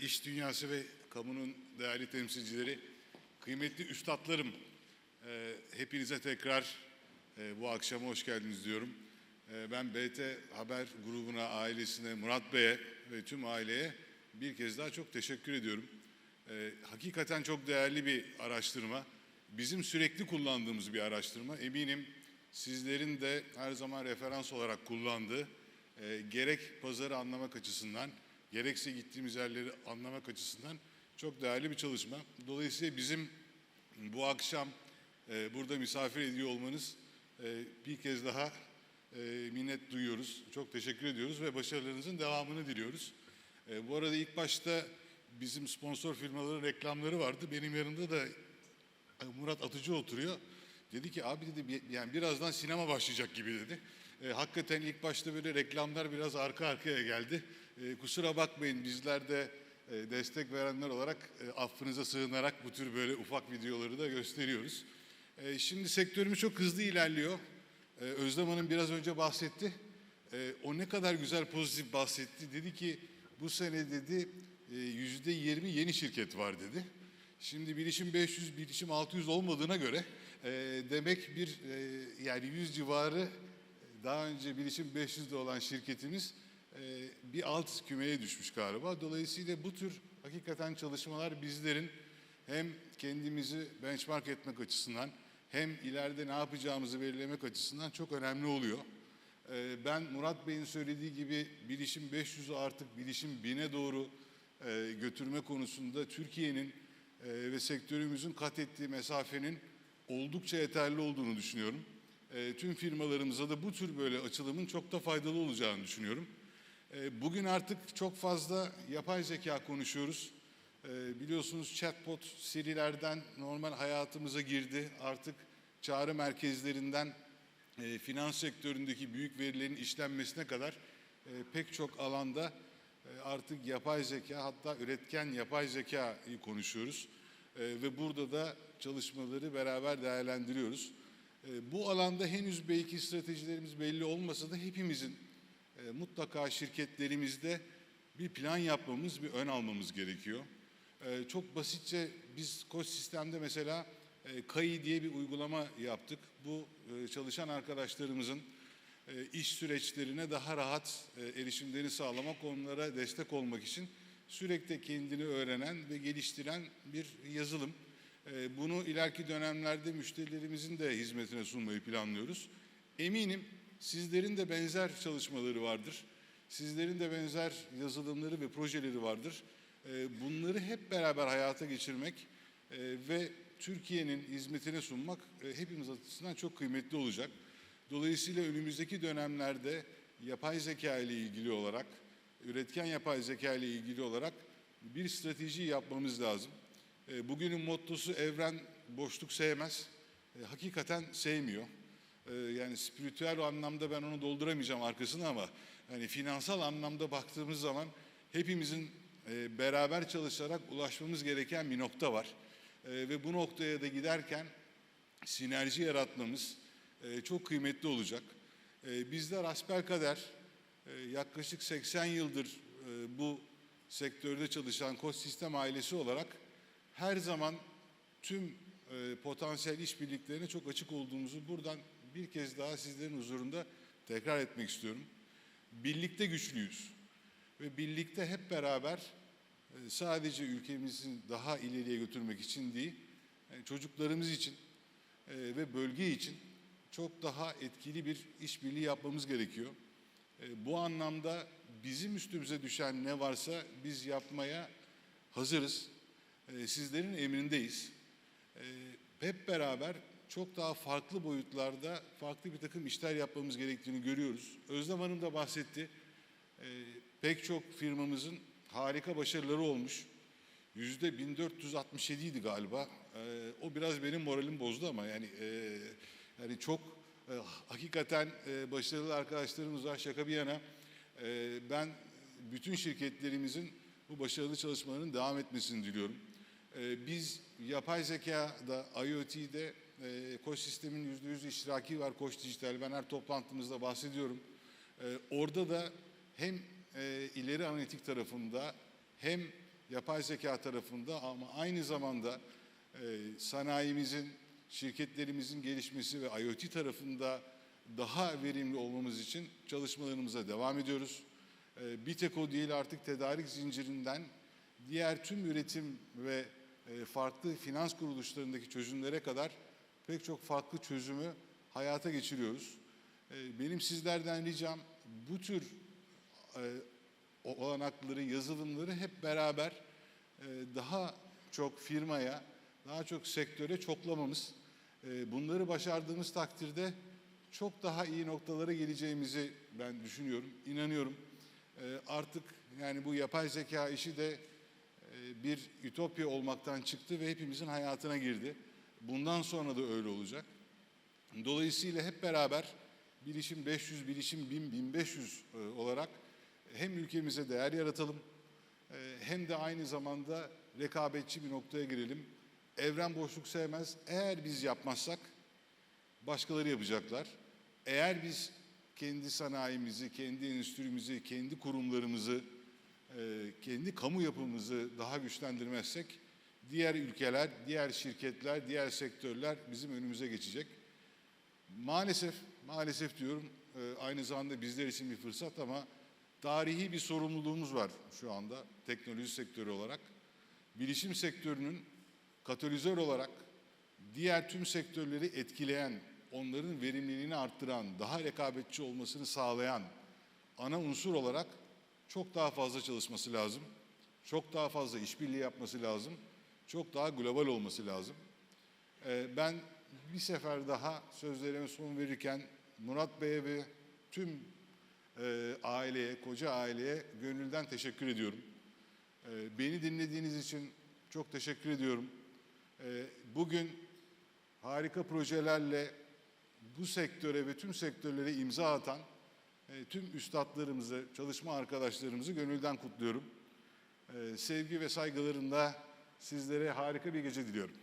iş dünyası ve kamunun değerli temsilcileri, kıymetli üstadlarım, e, hepinize tekrar e, bu akşama hoş geldiniz diyorum. E, ben BT Haber grubuna, ailesine, Murat Bey'e ve tüm aileye bir kez daha çok teşekkür ediyorum. E, hakikaten çok değerli bir araştırma. Bizim sürekli kullandığımız bir araştırma. Eminim sizlerin de her zaman referans olarak kullandığı, e, gerek pazarı anlamak açısından, gerekse gittiğimiz yerleri anlamak açısından çok değerli bir çalışma. Dolayısıyla bizim bu akşam e, burada misafir ediyor olmanız e, bir kez daha e, minnet duyuyoruz. Çok teşekkür ediyoruz ve başarılarınızın devamını diliyoruz. E, bu arada ilk başta bizim sponsor firmaların reklamları vardı. Benim yanımda da e, Murat Atıcı oturuyor. Dedi ki abi dedi yani birazdan sinema başlayacak gibi dedi. E, hakikaten ilk başta böyle reklamlar biraz arka arkaya geldi. E, kusura bakmayın bizler de e, destek verenler olarak e, affınıza sığınarak bu tür böyle ufak videoları da gösteriyoruz. E, şimdi sektörümüz çok hızlı ilerliyor. E, Özlem Hanım biraz önce bahsetti. O ne kadar güzel pozitif bahsetti. Dedi ki bu sene dedi yüzde yirmi yeni şirket var dedi. Şimdi bilişim 500, bilişim 600 olmadığına göre e, demek bir e, yani 100 civarı daha önce bilişim 500'de olan şirketimiz bir alt kümeye düşmüş galiba. Dolayısıyla bu tür hakikaten çalışmalar bizlerin hem kendimizi benchmark etmek açısından hem ileride ne yapacağımızı belirlemek açısından çok önemli oluyor. Ee, Ben Murat Bey'in söylediği gibi bilişim 500'ü artık bilişim 1000'e doğru e, götürme konusunda Türkiye'nin e, ve sektörümüzün kat ettiği mesafenin oldukça yeterli olduğunu düşünüyorum. E, Tüm firmalarımıza da bu tür böyle açılımın çok da faydalı olacağını düşünüyorum. E, Bugün artık çok fazla yapay zeka konuşuyoruz. E, Biliyorsunuz chatbot serilerden normal hayatımıza girdi. Artık çağrı merkezlerinden e, finans sektöründeki büyük verilerin işlenmesine kadar e, pek çok alanda e, artık yapay zeka hatta üretken yapay zekayı konuşuyoruz. Ve burada da çalışmaları beraber değerlendiriyoruz. Bu alanda henüz belki stratejilerimiz belli olmasa da hepimizin mutlaka şirketlerimizde bir plan yapmamız, bir ön almamız gerekiyor. E, çok basitçe biz koç sistemde mesela e, diye bir uygulama yaptık. Bu e, çalışan arkadaşlarımızın e, iş süreçlerine daha rahat e, erişimlerini sağlamak, onlara destek olmak için sürekli kendini öğrenen ve geliştiren bir yazılım. E, Bunu ileriki dönemlerde müşterilerimizin de hizmetine sunmayı planlıyoruz. Eminim sizlerin de benzer çalışmaları vardır. Sizlerin de benzer yazılımları ve projeleri vardır. E, Bunları hep beraber hayata geçirmek e, ve Türkiye'nin hizmetine sunmak e, hepimiz açısından çok kıymetli olacak. Dolayısıyla önümüzdeki dönemlerde yapay zeka ile ilgili olarak, üretken yapay zeka ile ilgili olarak bir strateji yapmamız lazım. E, Bugünün mottosu evren boşluk sevmez. Hakikaten sevmiyor. E, Yani spiritüel anlamda ben onu dolduramayacağım arkasını ama hani finansal anlamda baktığımız zaman hepimizin e, beraber çalışarak ulaşmamız gereken bir nokta var. E, Ve bu noktaya da giderken sinerji yaratmamız e, çok kıymetli olacak. Bizler asbelkader e, yaklaşık 80 yıldır bu sektörde çalışan Koç Sistem ailesi olarak her zaman tüm potansiyel işbirliklerine çok açık olduğumuzu buradan bir kez daha sizlerin huzurunda tekrar etmek istiyorum. Birlikte güçlüyüz ve birlikte hep beraber e, sadece ülkemizi daha ileriye götürmek için değil, e, çocuklarımız için e, ve bölge için çok daha etkili bir işbirliği yapmamız gerekiyor. Bu anlamda bizim üstümüze düşen ne varsa biz yapmaya hazırız. Sizlerin emrindeyiz. Hep beraber çok daha farklı boyutlarda farklı bir takım işler yapmamız gerektiğini görüyoruz. Özlem Hanım da bahsetti. E, Pek çok firmamızın harika başarıları olmuş. Yüzde 1467 idi galiba. Ee, o biraz benim moralim bozdu ama yani e, yani çok e, hakikaten e, başarılı arkadaşlarımız var şaka bir yana. E, ben bütün şirketlerimizin bu başarılı çalışmalarının devam etmesini diliyorum. E, biz yapay zekada, IoT'de e, Koç sistemin yüzde yüz iştiraki var Koç Dijital. Ben her toplantımızda bahsediyorum. E, orada da hem e, ileri analitik tarafında hem yapay zeka tarafında ama aynı zamanda e, sanayimizin, şirketlerimizin gelişmesi ve IoT tarafında daha verimli olmamız için çalışmalarımıza devam ediyoruz. E, bir tek o değil artık tedarik zincirinden diğer tüm üretim ve e, farklı finans kuruluşlarındaki çözümlere kadar pek çok farklı çözümü hayata geçiriyoruz. E, Benim sizlerden ricam bu tür e, olanakları, yazılımları hep beraber e, daha çok firmaya, daha çok sektöre çoklamamız. E, Bunları başardığımız takdirde çok daha iyi noktalara geleceğimizi ben düşünüyorum, inanıyorum. Artık yani bu yapay zeka işi de bir ütopya olmaktan çıktı ve hepimizin hayatına girdi. Bundan sonra da öyle olacak. Dolayısıyla hep beraber bilişim 500, bilişim 1000, 1500 e, olarak hem ülkemize değer yaratalım e, hem de aynı zamanda rekabetçi bir noktaya girelim. Evren boşluk sevmez. Eğer biz yapmazsak başkaları yapacaklar. Eğer biz kendi sanayimizi, kendi endüstrimizi, kendi kurumlarımızı, e, kendi kamu yapımızı daha güçlendirmezsek diğer ülkeler, diğer şirketler, diğer sektörler bizim önümüze geçecek. Maalesef, maalesef diyorum e, aynı zamanda bizler için bir fırsat ama tarihi bir sorumluluğumuz var şu anda teknoloji sektörü olarak. Bilişim sektörünün katalizör olarak diğer tüm sektörleri etkileyen, onların verimliliğini arttıran, daha rekabetçi olmasını sağlayan ana unsur olarak çok daha fazla çalışması lazım. Çok daha fazla işbirliği yapması lazım. Çok daha global olması lazım. Ee, Ben bir sefer daha sözlerime son verirken Murat Bey'e ve tüm e, aileye, koca aileye gönülden teşekkür ediyorum. Ee, Beni dinlediğiniz için çok teşekkür ediyorum. Ee, Bugün harika projelerle bu sektöre ve tüm sektörlere imza atan e, tüm üstadlarımızı, çalışma arkadaşlarımızı gönülden kutluyorum. Sevgi ve saygılarımla sizlere harika bir gece diliyorum.